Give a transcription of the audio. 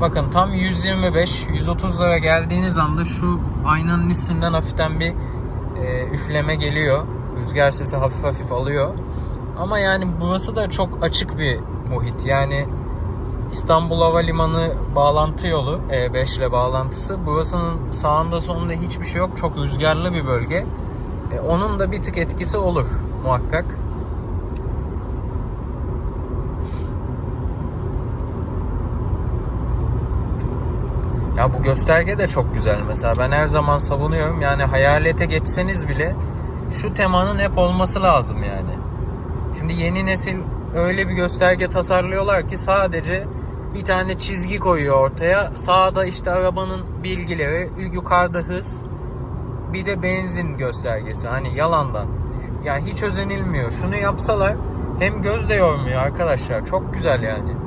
Bakın tam 125 130'lara geldiğiniz anda şu aynanın üstünden hafiften bir e, üfleme geliyor. Rüzgar sesi hafif hafif alıyor. Ama yani burası da çok açık bir muhit. Yani İstanbul Havalimanı bağlantı yolu E5 ile bağlantısı. Burasının sağında sonunda hiçbir şey yok. Çok rüzgarlı bir bölge. E, onun da bir tık etkisi olur muhakkak. Ya bu gösterge de çok güzel mesela. Ben her zaman savunuyorum. Yani hayalete geçseniz bile şu temanın hep olması lazım yani. Şimdi yeni nesil öyle bir gösterge tasarlıyorlar ki sadece bir tane çizgi koyuyor ortaya. Sağda işte arabanın bilgileri, yukarıda hız, bir de benzin göstergesi. Hani yalandan. Yani hiç özenilmiyor. Şunu yapsalar hem göz de yormuyor arkadaşlar. Çok güzel yani.